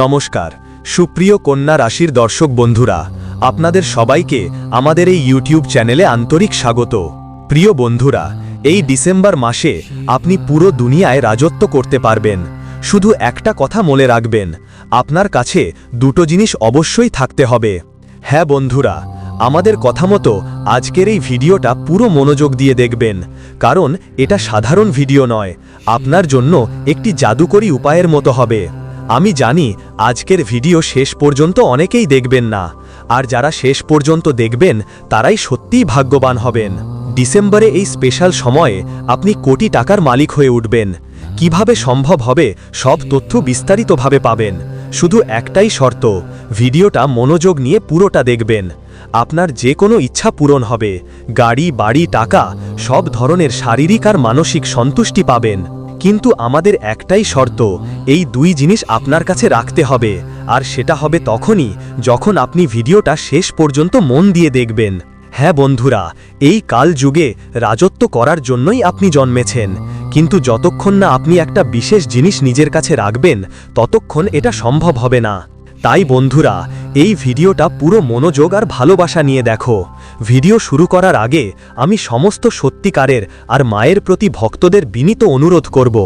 নমস্কার, সুপ্রিয় কন্যা রাশির দর্শক বন্ধুরা, আপনাদের সবাইকে আমাদের এই ইউটিউব চ্যানেলে আন্তরিক স্বাগত। প্রিয় বন্ধুরা, এই ডিসেম্বর মাসে আপনি পুরো দুনিয়ায় রাজত্ব করতে পারবেন। শুধু একটা কথা মনে রাখবেন, আপনার কাছে দুটো জিনিস অবশ্যই থাকতে হবে। হ্যাঁ বন্ধুরা, আমাদের কথা মতো আজকের এই ভিডিওটা পুরো মনোযোগ দিয়ে দেখবেন, কারণ এটা সাধারণ ভিডিও নয়, আপনার জন্য একটি জাদুকরী উপায়ের মতো হবে। আমি জানি আজকের ভিডিও শেষ পর্যন্ত অনেকেই দেখবেন না। আর যারা শেষ পর্যন্ত দেখবেন, তারাই সত্যিই ভাগ্যবান হবেন। ডিসেম্বরে এই স্পেশাল সময়ে আপনি কোটি টাকার মালিক হয়ে উঠবেন। কীভাবে সম্ভব হবে, সব তথ্য বিস্তারিতভাবে পাবেন। শুধু একটাই শর্ত, ভিডিওটা মনোযোগ নিয়ে পুরোটা দেখবেন। আপনার যে কোনো ইচ্ছা পূরণ হবে। গাড়ি, বাড়ি, টাকা, সব ধরনের শারীরিক আর মানসিক সন্তুষ্টি পাবেন। কিন্তু আমাদের একটাই শর্ত, এই দুই জিনিস আপনার কাছে রাখতে হবে, আর সেটা হবে তখনই যখন আপনি ভিডিওটা শেষ পর্যন্ত মন দিয়ে দেখবেন। হ্যাঁ বন্ধুরা, এই কাল যুগে রাজত্ব করার জন্যই আপনি জন্মেছেন, কিন্তু যতক্ষণ না আপনি একটা বিশেষ জিনিস নিজের কাছে রাখবেন, ততক্ষণ এটা সম্ভব হবে না। তাই বন্ধুরা, এই ভিডিওটা পুরো মনোযোগ আর ভালোবাসা নিয়ে দেখো। ভিডিও শুরু করার আগে আমি সমস্ত সত্যিকারের আর মায়ের প্রতি ভক্তদের বিনীত অনুরোধ করব।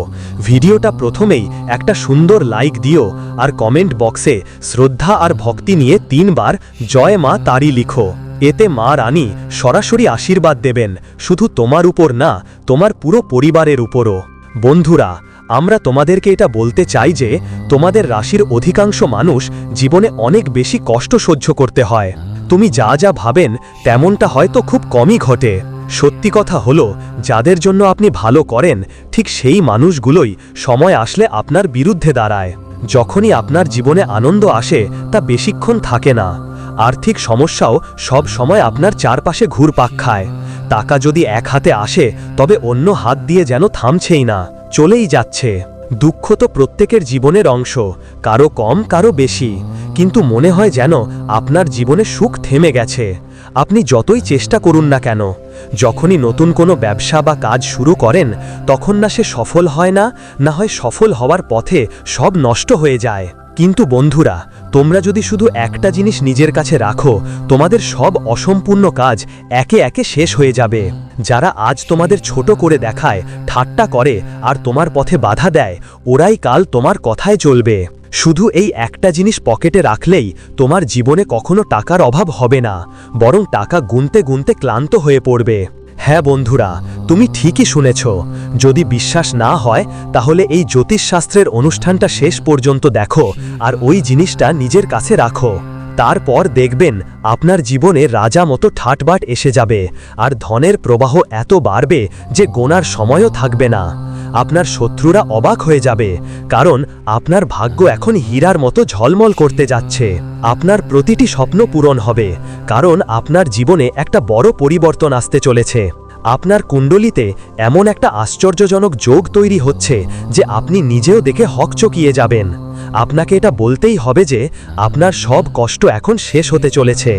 ভিডিওটা প্রথমেই একটা সুন্দর লাইক দিও আর কমেন্ট বক্সে শ্রদ্ধা আর ভক্তি নিয়ে তিনবার জয় মা তারি লিখো। এতে মা রানী সরাসরি আশীর্বাদ দেবেন। শুধু তোমার উপর না, তোমার পুরো পরিবারের উপরও। বন্ধুরা আমরা তোমাদেরকে এটা বলতে চাই যে, তোমাদের রাশির অধিকাংশ মানুষ জীবনে অনেক বেশি কষ্ট সহ্য করতে হয়। তুমি যা যা ভাবেন, তেমনটা হয়তো খুব কমই ঘটে। সত্যি কথা হলো, যাদের জন্য আপনি ভালো করেন, ঠিক সেই মানুষগুলোই সময় আসলে আপনার বিরুদ্ধে দাঁড়ায়। যখনই আপনার জীবনে আনন্দ আসে, তা বেশিক্ষণ থাকে না। আর্থিক সমস্যাও সব সময় আপনার চারপাশে ঘুরপাক খায়। টাকা যদি এক হাতে আসে, তবে অন্য হাত দিয়ে যেন থামছেই না। চলেই যাচ্ছে। দুঃখ তো প্রত্যেকের জীবনের অংশ, কারও কম, কারও বেশি। কিন্তু মনে হয় যেন আপনার জীবনে সুখ থেমে গেছে। আপনি যতই চেষ্টা করুন না কেন, যখনই নতুন কোনো ব্যবসা বা কাজ শুরু করেন, তখন না সে সফল হয় না না হয় সফল হওয়ার পথে সব নষ্ট হয়ে যায়। কিন্তু বন্ধুরা, তোমরা যদি শুধু একটা জিনিস নিজের কাছে রাখো, তোমাদের সব অসম্পূর্ণ কাজ একে একে শেষ হয়ে যাবে। যারা আজ তোমাদের ছোট করে দেখায়, ঠাট্টা করে আর তোমার পথে বাধা দেয়, ওরাই কাল তোমার কথায় চলবে। শুধু এই একটা জিনিস পকেটে রাখলেই তোমার জীবনে কখনো টাকার অভাব হবে না, বরং টাকা গুনতে গুনতে ক্লান্ত হয়ে পড়বে। হ্যাঁ বন্ধুরা, তুমি ঠিকই শুনেছ। যদি বিশ্বাস না হয়, তাহলে এই জ্যোতিষশাস্ত্রের অনুষ্ঠানটা শেষ পর্যন্ত দেখো আর ওই জিনিসটা নিজের কাছে রাখো। তারপর দেখবেন আপনার জীবনে রাজা মতো ঠাটবাট এসে যাবে আর ধনের প্রবাহ এত বাড়বে যে গোনার সময়ও থাকবে না। আপনার শত্রুরা অবাক হয়ে যাবে, কারণ আপনার ভাগ্য এখন হীরার মতো ঝলমল করতে যাচ্ছে। আপনার প্রতিটি স্বপ্ন পূরণ হবে, কারণ আপনার জীবনে একটা বড় পরিবর্তন আসতে চলেছে। আপনার কুণ্ডলিতে এমন একটা আশ্চর্যজনক যোগ তৈরি হচ্ছে যে আপনি নিজেও দেখে হকচকিয়ে যাবেন। আপনাকে এটা বলতেই হবে যে আপনার সব কষ্ট এখন শেষ হতে চলেছে।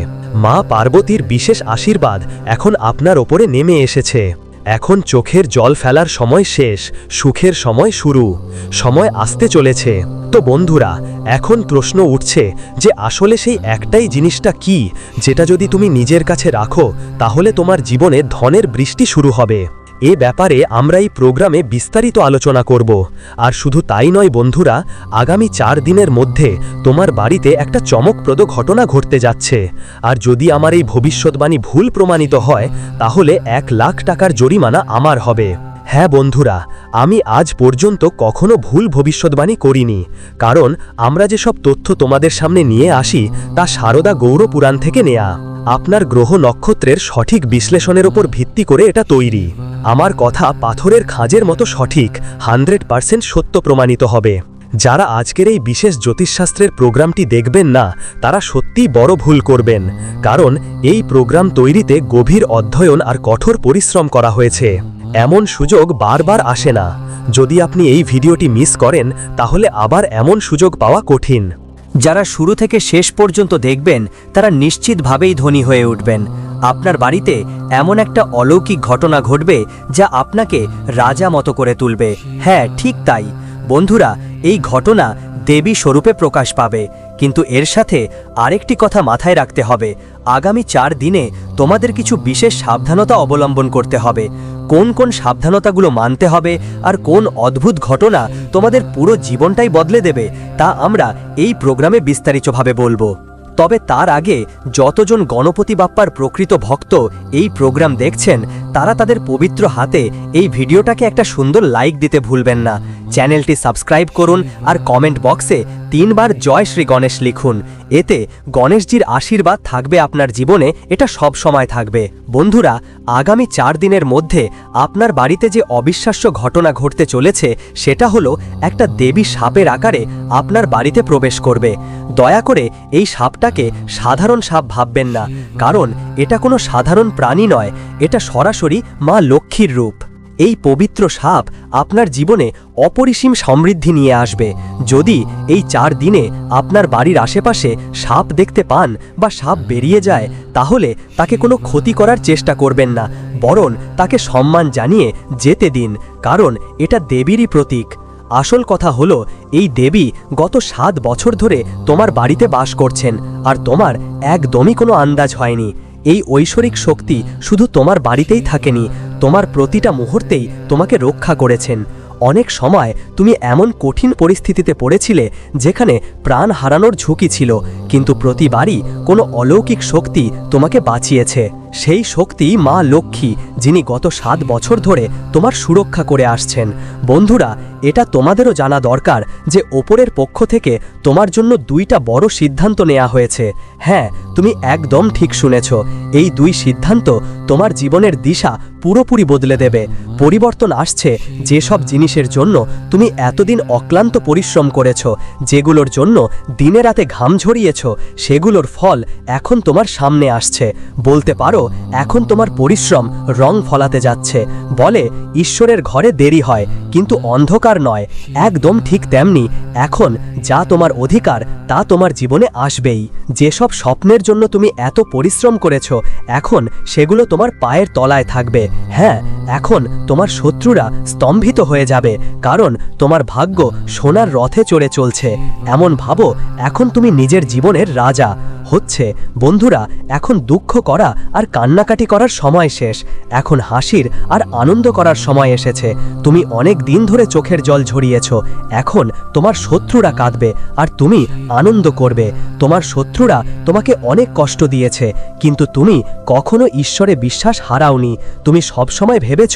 মা পার্বতীর বিশেষ আশীর্বাদ এখন আপনার ওপরে নেমে এসেছে। এখন চোখের জল ফেলার সময় শেষ, সুখের সময় শুরু, সময় আসতে চলেছে। তো বন্ধুরা, এখন প্রশ্ন উঠছে যে আসলে সেই একটাই জিনিসটা কি, যেটা যদি তুমি নিজের কাছে রাখো, তাহলে তোমার জীবনে ধনের বৃষ্টি শুরু হবে। এ ব্যাপারে আমরা এই প্রোগ্রামে বিস্তারিত আলোচনা করব। আর শুধু তাই নয় বন্ধুরা, আগামী চার দিনের মধ্যে তোমার বাড়িতে একটা চমকপ্রদ ঘটনা ঘটতে যাচ্ছে। আর যদি আমার এই ভবিষ্যৎবাণী ভুল প্রমাণিত হয়, তাহলে এক লাখ টাকার জরিমানা আমার হবে। হ্যাঁ বন্ধুরা, আমি আজ পর্যন্ত কখনো ভুল ভবিষ্যৎবাণী করিনি। কারণ আমরা যেসব তথ্য তোমাদের সামনে নিয়ে আসি, তা সারদা গৌরপুরাণ থেকে নেয়া। আপনার গ্রহ নক্ষত্রের সঠিক বিশ্লেষণের ওপর ভিত্তি করে এটা তৈরি। আমার কথা পাথরের খাঁজের মতো সঠিক, হান্ড্রেড পার্সেন্ট সত্য প্রমাণিত হবে। যারা আজকের এই বিশেষ জ্যোতিষশাস্ত্রের প্রোগ্রামটি দেখবেন না, তারা সত্যিই বড় ভুল করবেন। কারণ, এই প্রোগ্রাম তৈরিতে গভীর অধ্যয়ন আর কঠোর পরিশ্রম করা হয়েছে। এমন সুযোগ বারবার আসে না। যদি আপনি এই ভিডিওটি মিস করেন, তাহলে আবার এমন সুযোগ পাওয়া কঠিন। যারা শুরু থেকে শেষ পর্যন্ত দেখবেন, তারা নিশ্চিতভাবেই ধনী হয়ে উঠবেন। আপনার বাড়িতে এমন একটা অলৌকিক ঘটনা ঘটবে যা আপনাকে রাজা মতো করে তুলবে। হ্যাঁ ঠিক তাই। বন্ধুরা, এই ঘটনা দেবী স্বরূপে প্রকাশ পাবে। কিন্তু এর সাথে আরেকটি কথা মাথায় রাখতে হবে। আগামী চার দিনে তোমাদের কিছু বিশেষ সাবধানতা অবলম্বন করতে হবে। কোন কোন সাবধানতাগুলো মানতে হবে আর কোন অদ্ভুত ঘটনা তোমাদের পুরো জীবনটাই বদলে দেবে, তা আমরা এই প্রোগ্রামে বিস্তারিতভাবে বলব। তবে তার আগে যতজন গণপতি বাপ্পার প্রকৃত ভক্ত এই প্রোগ্রাম দেখছেন তারা তাদের পবিত্র হাতে এই ভিডিওটাকে একটা সুন্দর লাইক দিতে ভুলবেন না। চ্যানেলটি সাবস্ক্রাইব করুন আর কমেন্ট বক্সে তিনবার জয় শ্রী গণেশ লিখুন। এতে গণেশজির আশীর্বাদ থাকবে আপনার জীবনে, এটা সব সময় থাকবে। বন্ধুরা, আগামী চার দিনের মধ্যে আপনার বাড়িতে যে অবিশ্বাস্য ঘটনা ঘটতে চলেছে, সেটা হলো একটা দেবী সাপের আকারে আপনার বাড়িতে প্রবেশ করবে। দয়া করে এই সাপটাকে সাধারণ সাপ ভাববেন না, কারণ এটা কোনো সাধারণ প্রাণী নয়, এটা সরাসরি মা লক্ষ্মীর রূপ। এই পবিত্র সাপ আপনার জীবনে অপরিসীম সমৃদ্ধি নিয়ে আসবে। যদি এই চার দিনে আপনার বাড়ির আশেপাশে সাপ দেখতে পান বা সাপ বেরিয়ে যায়, তাহলে তাকে কোনো ক্ষতি করার চেষ্টা করবেন না, বরং তাকে সম্মান জানিয়ে যেতে দিন, কারণ এটা দেবীরই প্রতীক। আসল কথা হলো, এই দেবী গত সাত বছর ধরে তোমার বাড়িতে বাস করছেন, আর তোমার একদমই কোনো আন্দাজ হয়নি। এই ঐশ্বরিক শক্তি শুধু তোমার বাড়িতেই থাকেনি, তোমার প্রতিটা মুহূর্তেই তোমাকে রক্ষা করেছেন। অনেক সময় তুমি এমন কঠিন পরিস্থিতিতে পড়েছিলে যেখানে প্রাণ হারানোর ঝুঁকি ছিল কিন্তু প্রতিবারই কোনো অলৌকিক শক্তি তোমাকে বাঁচিয়েছে। সেই শক্তি মা লক্ষ্মী, যিনি গত সাত বছর ধরে তোমার সুরক্ষা করে আসছেন। বন্ধুরা, এটা তোমাদেরও জানা দরকার যে ওপরের পক্ষ থেকে তোমার জন্য দুইটা বড় সিদ্ধান্ত নেওয়া হয়েছে। হ্যাঁ তুমি একদম ঠিক শুনেছ। এই দুই সিদ্ধান্ত তোমার জীবনের দিশা পুরোপুরি বদলে দেবে। পরিবর্তন আসছে যেসব জিনিসের জন্য তুমি এতদিন অক্লান্ত পরিশ্রম করেছ, যেগুলোর জন্য দিনে রাতে ঘাম ঝরিয়েছ সেগুলোর ফল এখন তোমার সামনে আসছে। বলতে পারো, এখন তোমার পরিশ্রম রং ফলাতে যাচ্ছে। বলে, ঈশ্বরের ঘরে দেরি হয়, কিন্তু অন্ধকার নয়। একদম ঠিক তেমনি, এখন যা তোমার অধিকার, তা তোমার জীবনে আসবেই। যেসব স্বপ্নের জন্য তুমি এত পরিশ্রম করেছ, এখন সেগুলো তোমার পায়ের তলায় থাকবে। হ্যাঁ এখন তোমার শত্রুরা স্তম্ভিত হয়ে যাবে, কারণ তোমার ভাগ্য সোনার রথে চড়ে চলছে। এমন ভাবো, এখন তুমি নিজের জীবনের রাজা হচ্ছে, বন্ধুরা, এখন দুঃখ করা আর কান্নাকাটি করার সময় শেষ। এখন হাসির আর আনন্দ করার সময় এসেছে। তুমি অনেক দিন ধরে চোখের জল ঝরিয়েছ। এখন তোমার শত্রুরা কাঁদবে আর তুমি আনন্দ করবে। তোমার শত্রুরা তোমাকে অনেক কষ্ট দিয়েছে, কিন্তু তুমি কখনো ঈশ্বরে বিশ্বাস হারাওনি। তুমি সবসময় ভেবেছ,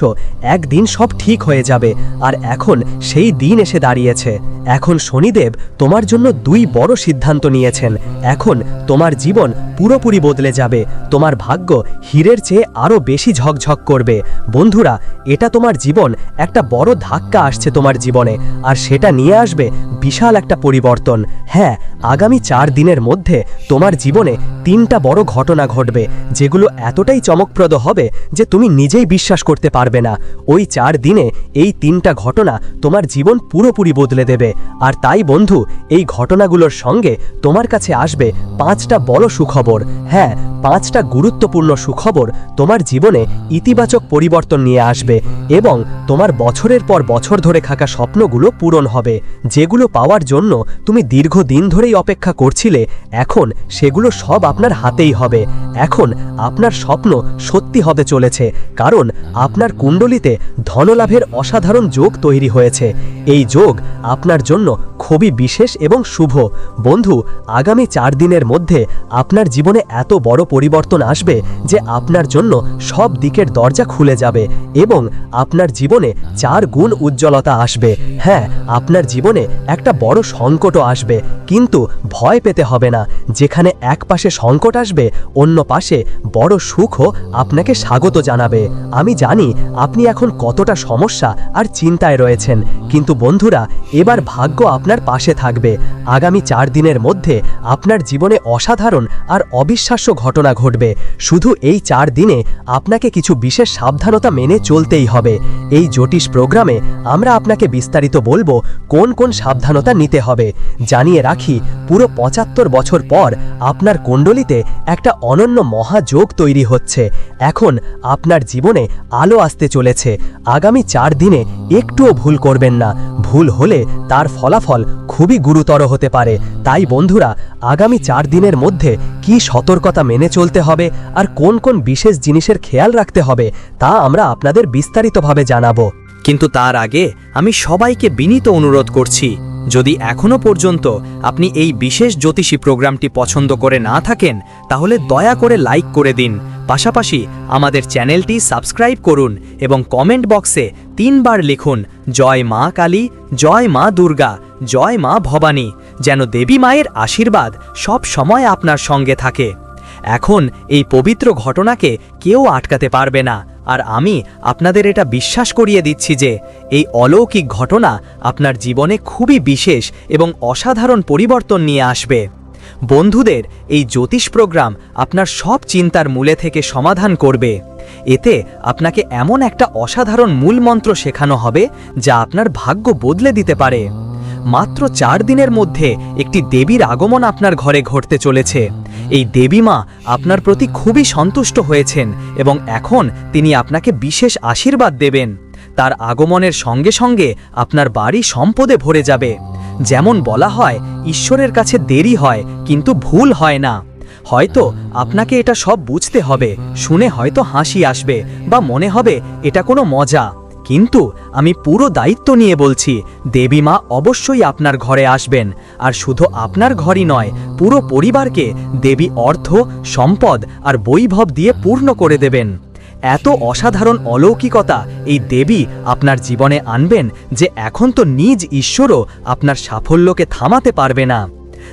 একদিন সব ঠিক হয়ে যাবে, আর এখন সেই দিন এসে দাঁড়িয়েছে। এখন শনিদেব তোমার জন্য দুই বড় সিদ্ধান্ত নিয়েছেন। এখন তোমার জীবন পুরোপুরি বদলে যাবে। তোমার ভাগ্য হীরের চেয়ে আরও বেশি ঝকঝক করবে। বন্ধুরা, এটা তোমার জীবন। একটা বড় ধাক্কা আসছে তোমার জীবনে, আর সেটা নিয়ে আসবে বিশাল একটা পরিবর্তন। হ্যাঁ আগামী চার দিনের মধ্যে তোমার জীবনে তিনটা বড় ঘটনা ঘটবে, যেগুলো এতটাই চমকপ্রদ হবে যে তুমি নিজেই বিশ্বাস করতে পারবে না। ওই চার দিনে এই তিনটা ঘটনা তোমার জীবন পুরোপুরি বদলে দেবে। আর তাই বন্ধু, এই ঘটনাগুলোর সঙ্গে তোমার কাছে আসবে পাঁচটা বড় সুখবর। হ্যাঁ পাঁচটা গুরুত্বপূর্ণ সুখবর তোমার জীবনে ইতিবাচক পরিবর্তন নিয়ে আসবে এবং তোমার বছরের পর বছর ধরে থাকা স্বপ্নগুলো পূরণ হবে। যেগুলো পাওয়ার জন্য তুমি দীর্ঘদিন ধরেই অপেক্ষা করছিলে, এখন সেগুলো সব আপনার হাতেই হবে। এখন আপনার স্বপ্ন সত্যি হতে চলেছে, কারণ আপনার কুণ্ডলিতে ধনলাভের অসাধারণ যোগ তৈরি হয়েছে। এই যোগ আপনার জন্য খুবই বিশেষ এবং শুভ। বন্ধু, আগামী চার দিনের মধ্যে আপনার জীবনে এত বড় পরিবর্তন আসবে যে আপনার জন্য সব দিকের দরজা খুলে যাবে এবং আপনার জীবনে চার গুণ উজ্জ্বলতা আসবে। হ্যাঁ আপনার জীবনে একটা বড় সংকটও আসবে, কিন্তু ভয় পেতে হবে না। যেখানে এক পাশে সংকট আসবে, অন্য পাশে বড় সুখও আপনাকে স্বাগত জানাবে। আমি জানি আপনি এখন কতটা সমস্যা আর চিন্তায় রয়েছেন, কিন্তু বন্ধুরা, এবার ভাগ্য আপনার পাশে থাকবে। আগামী চার দিনের মধ্যে আপনার জীবনে অসাধারণ আর অবিশ্বাস্য ঘটনা ঘটবে। শুধু এই চার দিনে আপনাকে কিছু বিশেষ সাবধানতা মেনে চলতেই হবে। এই জ্যোতিষ প্রোগ্রামে আমরা আপনাকে বিস্তারিত বলব কোন কোন সাবধানতা নিতে হবে। জানিয়ে রাখি, পুরো পঁচাত্তর বছর পর আপনার কুণ্ডলিতে একটা অনন্য মহাযোগ তৈরি হচ্ছে। এখন আপনার জীবনে আলো আসতে চলেছে। আগামী চার দিনে একটুও ভুল করবেন না। ভুল হলে তার ফলাফল খুবই গুরুতর হতে পারে। তাই বন্ধুরা, আগামী চার দিনের মধ্যে কি সতর্কতা মেনে চলতে হবে আর কোন কোন বিশেষ জিনিসের খেয়াল রাখতে হবে, তা আমরা আপনাদের বিস্তারিতভাবে জানাব। কিন্তু তার আগে আমি সবাইকে বিনীত অনুরোধ করছি যদি এখনও পর্যন্ত আপনি এই বিশেষ জ্যোতিষী প্রোগ্রামটি পছন্দ করে না থাকেন, তাহলে দয়া করে লাইক করে দিন। পাশাপাশি আমাদের চ্যানেলটি সাবস্ক্রাইব করুন এবং কমেন্ট বক্সে তিনবার লিখুন, জয় মা কালী, জয় মা দুর্গা, জয় মা ভবানী যেন দেবী মায়ের আশীর্বাদ সব সময় আপনার সঙ্গে থাকে। এখন এই পবিত্র ঘটনাকে কেউ আটকাতে পারবে না। আর আমি আপনাদের এটা বিশ্বাস করিয়ে দিচ্ছি যে এই অলৌকিক ঘটনা আপনার জীবনে খুবই বিশেষ এবং অসাধারণ পরিবর্তন নিয়ে আসবে। বন্ধুদের এই জ্যোতিষ প্রোগ্রাম আপনার সব চিন্তার মূলে থেকে সমাধান করবে। এতে আপনাকে এমন একটা অসাধারণ মূলমন্ত্র শেখানো হবে যা আপনার ভাগ্য বদলে দিতে পারে। মাত্র চার দিনের মধ্যে একটি দেবীর আগমন আপনার ঘরে ঘটতে চলেছে। এই দেবী মা আপনার প্রতি খুবই সন্তুষ্ট হয়েছেন এবং এখন তিনি আপনাকে বিশেষ আশীর্বাদ দেবেন। তার আগমনের সঙ্গে সঙ্গে আপনার বাড়ি সম্পদে ভরে যাবে। যেমন বলা হয়, ঈশ্বরের কাছে দেরি হয়, কিন্তু ভুল হয় না। হয়তো আপনাকে এটা সব বুঝতে হবে, শুনে হয়তো হাসি আসবে বা মনে হবে এটা কোনো মজা। কিন্তু আমি পুরো দায়িত্ব নিয়ে বলছি, দেবী মা অবশ্যই আপনার ঘরে আসবেন। আর শুধু আপনার ঘরই নয়, পুরো পরিবারকে দেবী অর্থ, সম্পদ আর বৈভব দিয়ে পূর্ণ করে দেবেন। এত অসাধারণ অলৌকিকতা এই দেবী আপনার জীবনে আনবেন যে এখন তো নিজ ঈশ্বরও আপনার সাফল্যকে থামাতে পারবে না।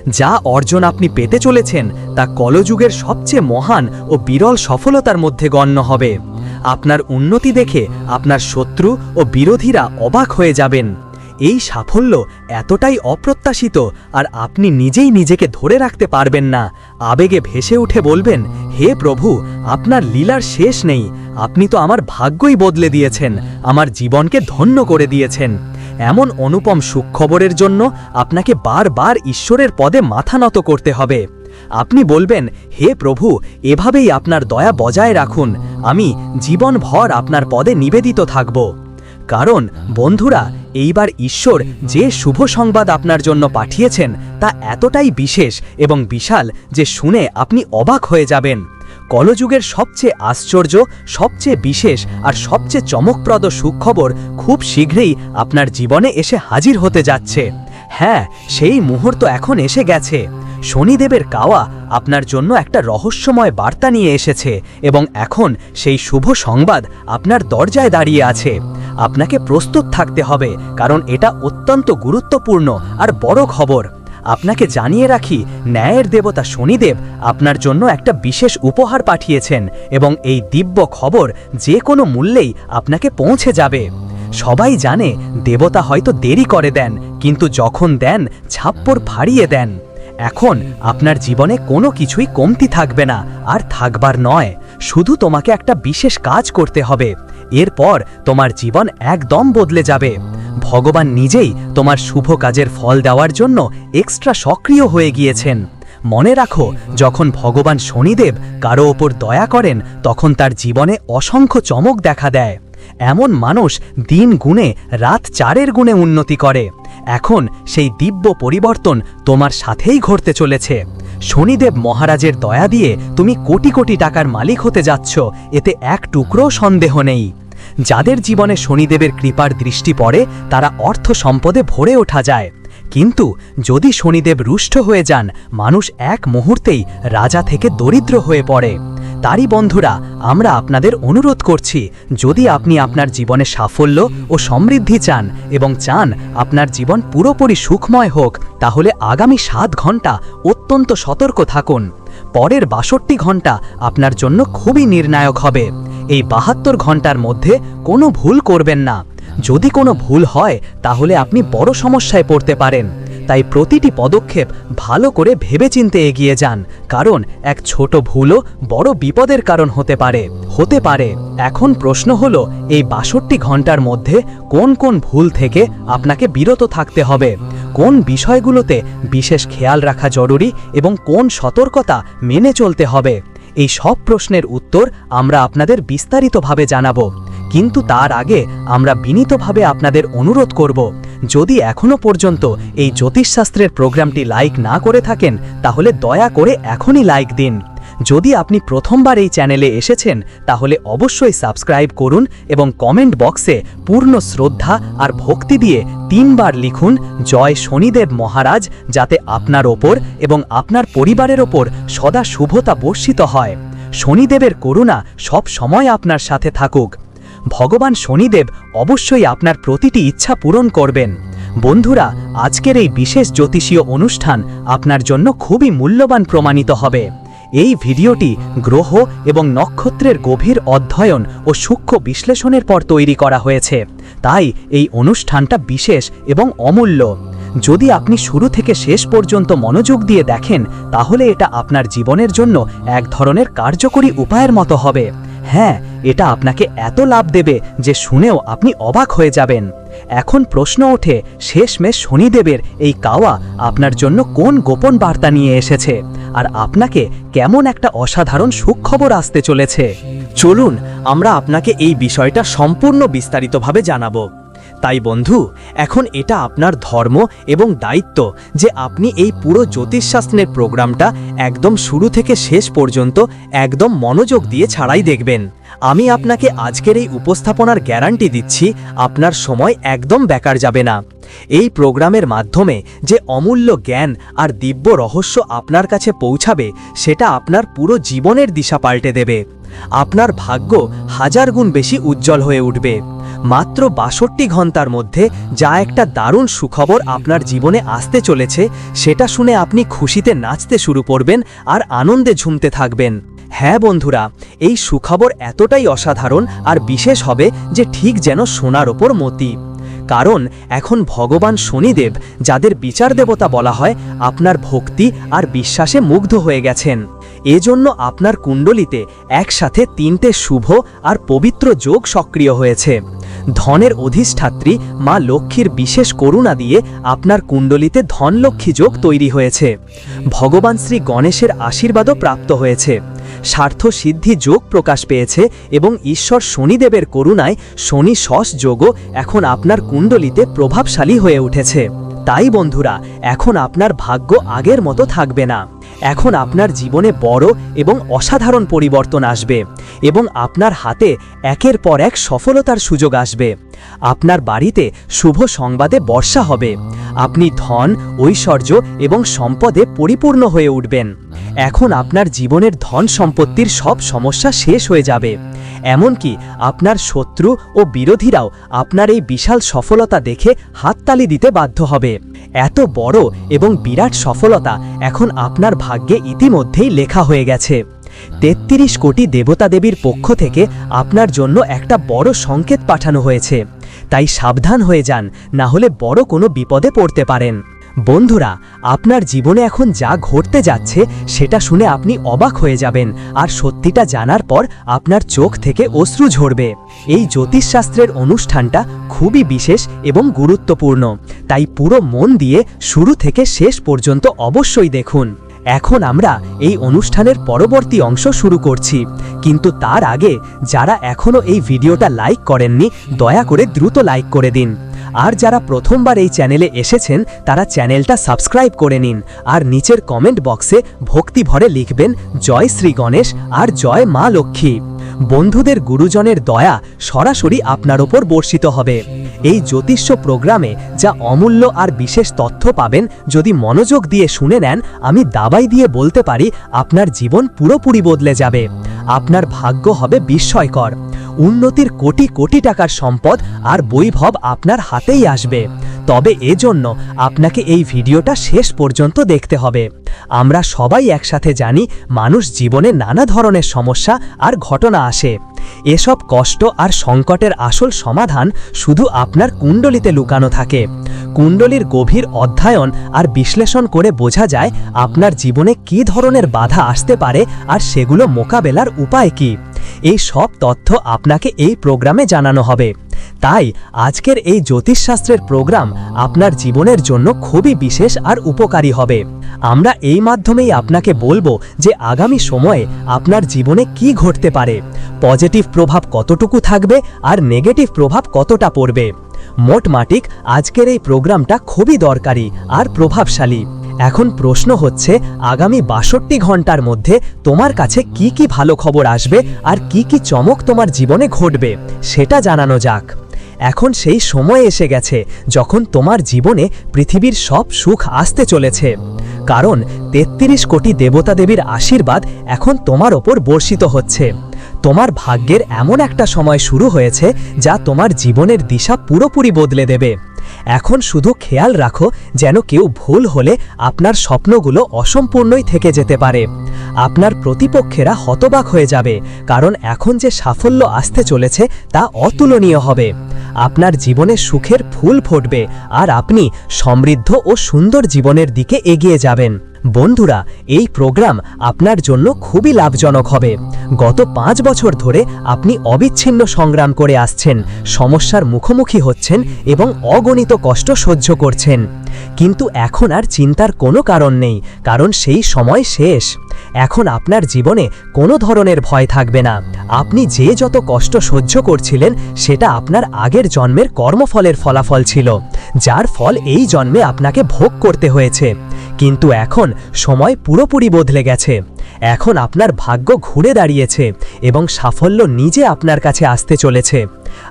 যা অর্জন আপনি পেতে চলেছেন, তা কলযুগের সবচেয়ে মহান ও বিরল সফলতার মধ্যে গণ্য হবে। আপনার উন্নতি দেখে আপনার শত্রু ও বিরোধীরা অবাক হয়ে যাবেন। এই সাফল্য এতটাই অপ্রত্যাশিত আর আপনি নিজেই নিজেকে ধরে রাখতে পারবেন না। আবেগে ভেসে উঠে বলবেন, হে প্রভু, আপনার লীলার শেষ নেই। আপনি তো আমার ভাগ্যই বদলে দিয়েছেন, আমার জীবনকে ধন্য করে দিয়েছেন। এমন অনুপম সুখবরের জন্য আপনাকে বারবার ঈশ্বরের পদে মাথা নত করতে হবে। আপনি বলবেন, হে প্রভু, এভাবেই আপনার দয়া বজায় রাখুন। আমি জীবনভর আপনার পদে নিবেদিত থাকব। কারণ, বন্ধুরা, এইবার ঈশ্বর যে শুভ সংবাদ আপনার জন্য পাঠিয়েছেন, তা এতটাই বিশেষ এবং বিশাল যে শুনে আপনি অবাক হয়ে যাবেন। কলযুগের সবচেয়ে আশ্চর্য, সবচেয়ে বিশেষ আর সবচেয়ে চমকপ্রদ সুখবর খুব শীঘ্রই আপনার জীবনে এসে হাজির হতে যাচ্ছে। হ্যাঁ সেই মুহূর্ত এখন এসে গেছে। শনিদেবের কাওয়া আপনার জন্য একটা রহস্যময় বার্তা নিয়ে এসেছে এবং এখন সেই শুভ সংবাদ আপনার দরজায় দাঁড়িয়ে আছে। আপনাকে প্রস্তুত থাকতে হবে, কারণ এটা অত্যন্ত গুরুত্বপূর্ণ আর বড় খবর। আপনাকে জানিয়ে রাখি, ন্যায়ের দেবতা শনিদেব আপনার জন্য একটা বিশেষ উপহার পাঠিয়েছেন এবং এই দিব্য খবর যে কোনো মূল্যেই আপনাকে পৌঁছে যাবে। সবাই জানে, দেবতা হয়তো দেরি করে দেন, কিন্তু যখন দেন, ছাপ্পর ফাড়িয়ে দেন। এখন আপনার জীবনে কোনো কিছুই কমতি থাকবে না, আর থাকবার নয়। শুধু তোমাকে একটা বিশেষ কাজ করতে হবে। এরপর তোমার জীবন একদম বদলে যাবে। ভগবান নিজেই তোমার শুভ কাজের ফল দেওয়ার জন্য এক্সট্রা সক্রিয় হয়ে গিয়েছেন। মনে রাখো, যখন ভগবান শনিদেব কারও ওপর দয়া করেন, তখন তার জীবনে অসংখ্য চমক দেখা দেয়। এমন মানুষ দিন গুণে রাত চারের গুণে উন্নতি করে। এখন সেই দিব্য পরিবর্তন তোমার সাথেই ঘটতে চলেছে। শনিদেব মহারাজের দয়া দিয়ে তুমি কোটি কোটি টাকার মালিক হতে যাচ্ছ, এতে এক টুকরো সন্দেহ নেই। যাদের জীবনে শনিদেবের কৃপার দৃষ্টি পড়ে, তারা অর্থ সম্পদে ভরে ওঠা যায়। কিন্তু যদি শনিদেব রুষ্ট হয়ে যান, মানুষ এক মুহূর্তেই রাজা থেকে দরিদ্র হয়ে পড়ে। তারই বন্ধুরা, আমরা আপনাদের অনুরোধ করছি, যদি আপনি আপনার জীবনে সাফল্য ও সমৃদ্ধি চান এবং চান আপনার জীবন পুরোপুরি সুখময় হোক, তাহলে আগামী সাত ঘণ্টা অত্যন্ত সতর্ক থাকুন। পরের বাষট্টি ঘণ্টা আপনার জন্য খুবই নির্ণায়ক হবে। এই বাহাত্তর ঘণ্টার মধ্যে কোনো ভুল করবেন না। যদি কোনো ভুল হয়, তাহলে আপনি বড় সমস্যায় পড়তে পারেন। তাই প্রতিটি পদক্ষেপ ভালো করে ভেবেচিন্তে এগিয়ে যান, কারণ এক ছোট ভুলও বড় বিপদের কারণ হতে পারে। হতে পারে। এখন প্রশ্ন হলো, এই বাষট্টি ঘণ্টার মধ্যে কোন কোন ভুল থেকে আপনাকে বিরত থাকতে হবে? কোন বিষয়গুলোতে বিশেষ খেয়াল রাখা জরুরি এবং কোন সতর্কতা মেনে চলতে হবে? এই সব প্রশ্নের উত্তর আমরা আপনাদের বিস্তারিতভাবে জানাব। কিন্তু তার আগে আমরা বিনীতভাবে আপনাদের অনুরোধ করব, যদি এখনও পর্যন্ত এই জ্যোতিষশাস্ত্রের প্রোগ্রামটি লাইক না করে থাকেন, তাহলে দয়া করে এখনই লাইক দিন। যদি আপনি প্রথমবার এই চ্যানেলে এসেছেন, তাহলে অবশ্যই সাবস্ক্রাইব করুন এবং কমেন্ট বক্সে পূর্ণ শ্রদ্ধা আর ভক্তি দিয়ে তিনবার লিখুন, জয় শনিদেব মহারাজ যাতে আপনার ওপর এবং আপনার পরিবারের ওপর সদা শুভতা বর্ষিত হয়। শনিদেবের করুণা সব সময় আপনার সাথে থাকুক। ভগবান শনিদেব অবশ্যই আপনার প্রতিটি ইচ্ছা পূরণ করবেন। বন্ধুরা, আজকের এই বিশেষ জ্যোতিষীয় অনুষ্ঠান আপনার জন্য খুবই মূল্যবান প্রমাণিত হবে। এই ভিডিওটি গ্রহ এবং নক্ষত্রের গভীর অধ্যয়ন ও সূক্ষ্ম বিশ্লেষণের পর তৈরি করা হয়েছে। তাই এই অনুষ্ঠানটা বিশেষ এবং অমূল্য। যদি আপনি শুরু থেকে শেষ পর্যন্ত মনোযোগ দিয়ে দেখেন, তাহলে এটা আপনার জীবনের জন্য এক ধরনের কার্যকরী উপায়ের মতো হবে। হ্যাঁ এটা আপনাকে এত লাভ দেবে যে শুনেও আপনি অবাক হয়ে যাবেন। এখন প্রশ্ন ওঠে, শেষমেশ শনিদেবের এই কাওয়া আপনার জন্য কোন গোপন বার্তা নিয়ে এসেছে? আর আপনাকে কেমন একটা অসাধারণ সুখবর আসতে চলেছে? চলুন, আমরা আপনাকে এই বিষয়টা সম্পূর্ণ বিস্তারিতভাবে জানাব। তাই বন্ধু, এখন এটা আপনার ধর্ম এবং দায়িত্ব যে আপনি এই পুরো জ্যোতিষশাস্ত্রের প্রোগ্রামটা একদম শুরু থেকে শেষ পর্যন্ত একদম মনোযোগ দিয়ে ছাড়াই দেখবেন। আমি আপনাকে আজকের এই উপস্থাপনার গ্যারান্টি দিচ্ছি, আপনার সময় একদম বেকার যাবে না। এই প্রোগ্রামের মাধ্যমে যে অমূল্য জ্ঞান আর দিব্য রহস্য আপনার কাছে পৌঁছাবে, সেটা আপনার পুরো জীবনের দিশা পাল্টে দেবে। আপনার ভাগ্য হাজার গুণ বেশি উজ্জ্বল হয়ে উঠবে। মাত্র বাষট্টি ঘণ্টার মধ্যে যা একটা দারুণ সুখবর আপনার জীবনে আসতে চলেছে, সেটা শুনে আপনি খুশিতে নাচতে শুরু করবেন আর আনন্দে ঝুমতে থাকবেন। হ্যাঁ বন্ধুরা, এই সুখবর এতটাই অসাধারণ আর বিশেষ হবে যে ঠিক যেন সোনার ওপর মতি। কারণ এখন ভগবান শনিদেব, যাদের বিচার দেবতা বলা হয়, আপনার ভক্তি আর বিশ্বাসে মুগ্ধ হয়ে গেছেন। এজন্য আপনার কুণ্ডলিতে একসাথে তিনটে শুভ আর পবিত্র যোগ সক্রিয় হয়েছে। ধনের অধিষ্ঠাত্রী মা লক্ষ্মীর বিশেষ করুণা দিয়ে আপনার কুণ্ডলিতে ধনলক্ষ্মী যোগ তৈরি হয়েছে। ভগবান শ্রী গণেশের আশীর্বাদও প্রাপ্ত হয়েছে। স্বার্থ সিদ্ধি যোগ প্রকাশ পেয়েছে এবং ঈশ্বর শনিদেবের করুণায় শনি শস যোগও এখন আপনার কুণ্ডলিতে প্রভাবশালী হয়ে উঠেছে। তাই বন্ধুরা, এখন আপনার ভাগ্য আগের মতো থাকবে না। এখন আপনার জীবনে বড় এবং অসাধারণ পরিবর্তন আসবে এবং আপনার হাতে একের পর এক সফলতার সুযোগ আসবে। আপনার বাড়িতে শুভ সংবাদে বর্ষা হবে। আপনি ধন, ঐশ্বর্য এবং সম্পদে পরিপূর্ণ হয়ে উঠবেন। এখন আপনার জীবনের ধন সম্পত্তির সব সমস্যা শেষ হয়ে যাবে। এমনকি আপনার শত্রু ও বিরোধীরাও আপনার এই বিশাল সফলতা দেখে হাততালি দিতে বাধ্য হবে। এত বড় এবং বিরাট সফলতা এখন আপনার ভাগ্যে ইতিমধ্যেই লেখা হয়ে গেছে। তেত্রিশ কোটি দেবতা দেবীর পক্ষ থেকে আপনার জন্য একটা বড় সংকেত পাঠানো হয়েছে। তাই সাবধান হয়ে যান, না হলে বড় কোনো বিপদে পড়তে পারেন। বন্ধুরা, আপনার জীবনে এখন যা ঘটতে যাচ্ছে সেটা শুনে আপনি অবাক হয়ে যাবেন আর সত্যিটা জানার পর আপনার চোখ থেকে অশ্রু ঝরবে। এই জ্যোতিষশাস্ত্রের অনুষ্ঠানটা খুবই বিশেষ এবং গুরুত্বপূর্ণ, তাই পুরো মন দিয়ে শুরু থেকে শেষ পর্যন্ত অবশ্যই দেখুন। এখন আমরা এই অনুষ্ঠানের পরবর্তী অংশ শুরু করছি, কিন্তু তার আগে যারা এখনও এই ভিডিওটা লাইক করেননি, দয়া করে দ্রুত লাইক করে দিন। আর যারা প্রথমবার এই চ্যানেলে এসেছেন, তারা চ্যানেলটা সাবস্ক্রাইব করে নিন আর নিচের কমেন্ট বক্সে ভক্তি ভরে লিখবেন, জয় শ্রী গণেশ আর জয় মা লক্ষ্মী। বন্ধুদের গুরুজনের দয়া সরাসরি আপনার ওপর বর্ষিত হবে। এই জ্যোতিষ্য প্রোগ্রামে যা অমূল্য আর বিশেষ তথ্য পাবেন, যদি মনোযোগ দিয়ে শুনে নেন, আমি দাবাই দিয়ে বলতে পারি, আপনার জীবন পুরোপুরি বদলে যাবে। আপনার ভাগ্য হবে বিস্ময়কর। উন্নতির কোটি কোটি টাকার সম্পদ আর বৈভব আপনার হাতেই আসবে। তবে এজন্য আপনাকে এই ভিডিওটা শেষ পর্যন্ত দেখতে হবে। আমরা সবাই একসাথে জানি মানুষ জীবনে নানা ধরনের সমস্যা আর ঘটনা আসে। এসব কষ্ট আর সংকটের আসল সমাধান শুধু আপনার কুণ্ডলিতে লুকানো থাকে। কুণ্ডলীর গভীর অধ্যয়ন আর বিশ্লেষণ করে বোঝা যায় আপনার জীবনে কী ধরনের বাধা আসতে পারে আর সেগুলো মোকাবেলার উপায় কী। এই সব তথ্য আপনাকে এই প্রোগ্রামে জানানো হবে। তাই আজকের এই জ্যোতিষশাস্ত্রের প্রোগ্রাম আপনার জীবনের জন্য খুবই বিশেষ আর উপকারী হবে। আমরা এই মাধ্যমেই আপনাকে বলব যে আগামী সময়ে আপনার জীবনে কি ঘটতে পারে। পজিটিভ প্রভাব কতটুকু থাকবে আর নেগেটিভ প্রভাব কতটা পড়বে। মোটমাটিক আজকের এই প্রোগ্রামটা খুবই দরকারি আর প্রভাবশালী। এখন প্রশ্ন হচ্ছে, আগামী বাষট্টি ঘণ্টার মধ্যে তোমার কাছে কি কি ভালো খবর আসবে আর কি কি চমক তোমার জীবনে ঘটবে, সেটা জানানো যাক। এখন সেই সময় এসে গেছে যখন তোমার জীবনে পৃথিবীর সব সুখ আসতে চলেছে। কারণ তেত্রিশ কোটি দেবতা দেবীর আশীর্বাদ এখন তোমার ওপর বর্ষিত হচ্ছে। তোমার ভাগ্যের এমন একটা সময় শুরু হয়েছে যা তোমার জীবনের দিশা পুরোপুরি বদলে দেবে। এখন শুধু খেয়াল রাখো যেন কেউ ভুল হলে আপনার স্বপ্নগুলো অসম্পূর্ণই থেকে যেতে পারে। আপনার প্রতিপক্ষেরা হতবাক হয়ে যাবে, কারণ এখন যে সাফল্য আসতে চলেছে তা অতুলনীয় হবে। আপনার জীবনে সুখের ফুল ফুটবে, আর আপনি সমৃদ্ধ ও সুন্দর জীবনের দিকে এগিয়ে যাবেন। বন্ধুরা, এই প্রোগ্রাম আপনার জন্য খুবই লাভজনক হবে। গত পাঁচ বছর ধরে আপনি অবিচ্ছিন্ন সংগ্রাম করে আসছেন, সমস্যার মুখোমুখি হচ্ছেন এবং অগণিত কষ্ট সহ্য করছেন। কিন্তু এখন আর চিন্তার কোনো কারণ নেই, কারণ সেই সময় শেষ। এখন আপনার জীবনে কোনো ধরনের ভয় থাকবে না। আপনি যে যত কষ্ট সহ্য করছিলেন, সেটা আপনার আগের জন্মের কর্মফলের ফলাফল ছিল, যার ফল এই জন্মে আপনাকে ভোগ করতে হয়েছে। কিন্তু এখন সময় পুরোপুরি বদলে গেছে। এখন আপনার ভাগ্য ঘুরে দাঁড়িয়েছে এবং সাফল্য নিজে আপনার কাছে আসতে চলেছে।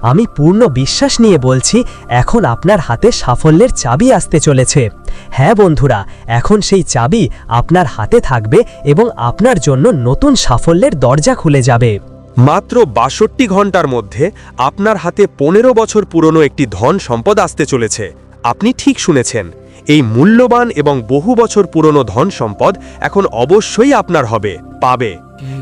আমি পূর্ণ বিশ্বাস নিয়ে বলছি, এখন আপনার হাতে সাফল্যের চাবি আসতে চলেছে। হ্যাঁ বন্ধুরা, এখন সেই চাবি আপনার হাতে থাকবে এবং আপনার জন্য নতুন সাফল্যের দরজা খুলে যাবে। মাত্র বাষট্টি ঘণ্টার মধ্যে আপনার হাতে পনেরো বছর পুরনো একটি ধন সম্পদ আসতে চলেছে। আপনি ঠিক শুনেছেন এই মূল্যবান এবং বহু বছর পুরনো ধন সম্পদ এখন অবশ্যই আপনার হবে, পাবে।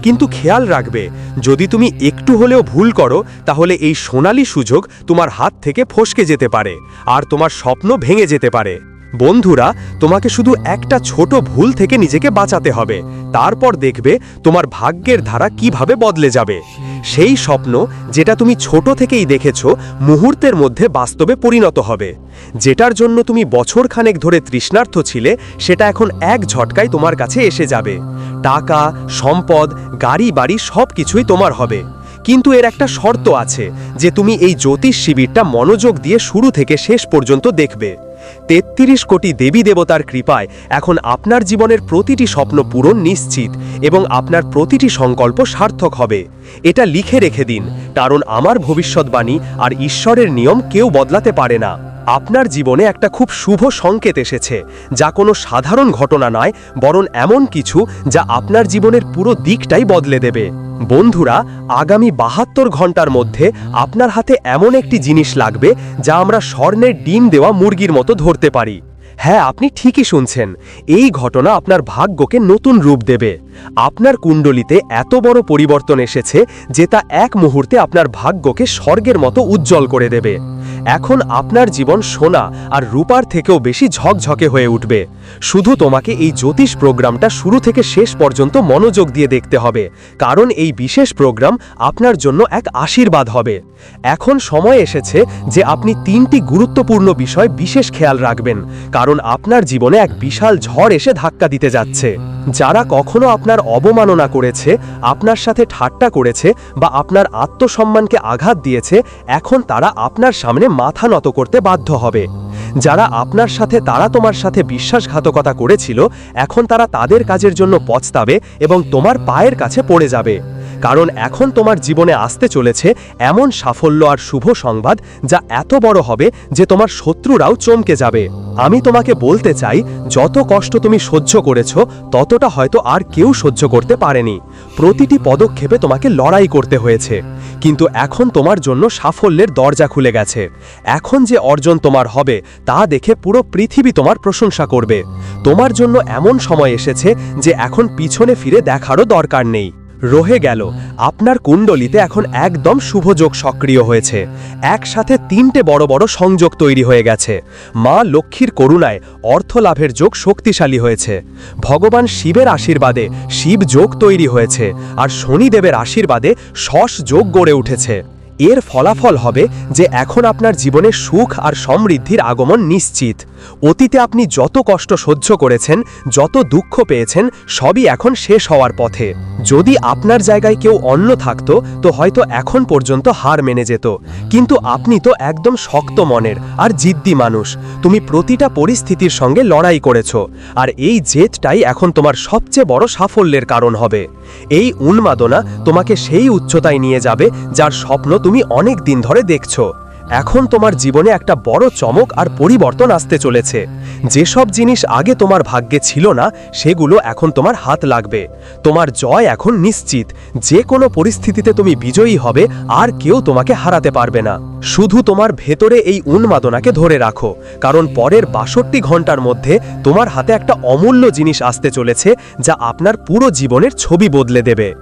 কিন্তু খেয়াল রাখবে, যদি তুমি একটু হলেও ভুল করো, তাহলে এই সোনালি সুযোগ তোমার হাত থেকে ফসকে যেতে পারে, আর তোমার স্বপ্ন ভেঙে যেতে পারে। বন্ধুরা, তোমাকে শুধু একটা ছোট ভুল থেকে নিজেকে বাঁচাতে হবে। তারপর দেখবে তোমার ভাগ্যের ধারা কীভাবে বদলে যাবে। সেই স্বপ্ন যেটা তুমি ছোট থেকেই দেখেছ, মুহূর্তের মধ্যে বাস্তবে পরিণত হবে। যেটার জন্য তুমি বছরখানেক ধরে তৃষ্ণার্থ ছিলে, সেটা এখন এক ঝটকায় তোমার কাছে এসে যাবে। টাকা, সম্পদ, গাড়ি বাড়ি সব কিছুই তোমার হবে। কিন্তু এর একটা শর্ত আছে, যে তুমি এই জ্যোতিষ শিবিরটা মনোযোগ দিয়ে শুরু থেকে শেষ পর্যন্ত দেখবে। তেত্রিশ কোটি দেবী দেবতার কৃপায় এখন আপনার জীবনের প্রতিটি স্বপ্ন পূরণ নিশ্চিত এবং আপনার প্রতিটি সংকল্প সার্থক হবে। এটা লিখে রেখে দিন, কারণ আমার ভবিষ্যৎবাণী আর ঈশ্বরের নিয়ম কেউ বদলাতে পারে না। আপনার জীবনে একটা খুব শুভ সংকেত এসেছে, যা কোনো সাধারণ ঘটনা নয়, বরং এমন কিছু যা আপনার জীবনের পুরো দিকটাই বদলে দেবে। বন্ধুরা, আগামী বাহাত্তর ঘণ্টার মধ্যে আপনার হাতে এমন একটি জিনিস লাগবে যা আমরা স্বর্ণের ডিম দেওয়া মুরগির মতো ধরতে পারি। হ্যাঁ আপনি ঠিকই শুনছেন। এই ঘটনা আপনার ভাগ্যকে নতুন রূপ দেবে। আপনার কুণ্ডলিতে এত বড় পরিবর্তন এসেছে যে তা এক মুহূর্তে আপনার ভাগ্যকে স্বর্গের মতো উজ্জ্বল করে দেবে। এখন আপনার জীবন সোনা আর রূপার থেকেও বেশি ঝকঝকে হয়ে উঠবে। শুধু তোমাকে এই জ্যোতিষ প্রোগ্রামটা শুরু থেকে শেষ পর্যন্ত মনোযোগ দিয়ে দেখতে হবে, কারণ এই বিশেষ প্রোগ্রাম আপনার জন্য এক আশীর্বাদ হবে। এখন সময় এসেছে যে আপনি তিনটি গুরুত্বপূর্ণ বিষয় বিশেষ খেয়াল রাখবেন, কারণ আপনার জীবনে এক বিশাল ঝড় এসে ধাক্কা দিতে যাচ্ছে। যারা কখনো আপনার অবমাননা করেছে, আপনার সাথে ঠাট্টা করেছে বা আপনার আত্মসম্মানকে আঘাত দিয়েছে, এখন তারা আপনার সামনে মাথা নত করতে বাধ্য হবে। যারা আপনার সাথে, তারা তোমার সাথে বিশ্বাসঘাতকতা করেছিল, এখন তারা তাদের কাজের জন্য পচতাবে এবং তোমার পায়ের কাছে পড়ে যাবে। কারণ এখন তোমার জীবনে আসতে চলেছে এমন সাফল্য আর শুভ সংবাদ যা এত বড় হবে যে তোমার শত্রুরাও চমকে যাবে। আমি তোমাকে বলতে চাই, যত কষ্ট তুমি সহ্য করেছ, ততটা হয়তো আর কেউ সহ্য করতে পারেনি। প্রতিটি পদক্ষেপে তোমাকে লড়াই করতে হয়েছে। কিন্তু এখন তোমার জন্য সাফল্যের দরজা খুলে গেছে। এখন যে অর্জন তোমার হবে, তা দেখে পুরো পৃথিবী তোমার প্রশংসা করবে। তোমার জন্য এমন সময় এসেছে যে এখন পিছনে ফিরে দেখারও দরকার নেই। রহে গেল। আপনার কুণ্ডলিতে এখন একদম শুভযোগ সক্রিয় হয়েছে। একসাথে তিনটে বড় বড় সংযোগ তৈরি হয়ে গেছে। মা লক্ষ্মীর করুণায় অর্থ লাভের যোগ শক্তিশালী হয়েছে। ভগবান শিবের আশীর্বাদে শিব যোগ তৈরি হয়েছে আর শনিদেবের আশীর্বাদে শশ যোগ গড়ে উঠেছে। এর ফলাফল হবে যে এখন আপনার জীবনে সুখ আর সমৃদ্ধির আগমন নিশ্চিত। অতীতে আপনি যত কষ্ট সহ্য করেছেন, যত দুঃখ পেয়েছেন, সবই এখন শেষ হওয়ার পথে। যদি আপনার জায়গায় কেউ অন্য থাকতো, তো হয়তো এখন পর্যন্ত হার মেনে যেত। কিন্তু আপনি তো একদম শক্ত মনের আর জিদ্দি মানুষ। তুমি প্রতিটা পরিস্থিতির সঙ্গে লড়াই করেছ। আর এই জেদটাই এখন তোমার সবচেয়ে বড় সাফল্যের কারণ হবে। এই উন্মাদনা তোমাকে সেই উচ্চতায় নিয়ে যাবে, যার স্বপ্ন তুমি অনেক দিন ধরে দেখছ। এখন তোমার জীবনে একটা বড় চমক আর পরিবর্তন আসতে চলেছে। যেসব জিনিস আগে তোমার ভাগ্যে ছিল না, সেগুলো এখন তোমার হাত লাগবে। তোমার জয় এখন নিশ্চিত। যে কোনো পরিস্থিতিতে তুমি বিজয়ী হবে, আর কেউ তোমাকে হারাতে পারবে না। শুধু তোমার ভেতরে এই উন্মাদনাকে ধরে রাখো, কারণ পরের বাষট্টি ঘণ্টার মধ্যে তোমার হাতে একটা অমূল্য জিনিস আসতে চলেছে, যা আপনার পুরো জীবনের ছবি বদলে দেবে।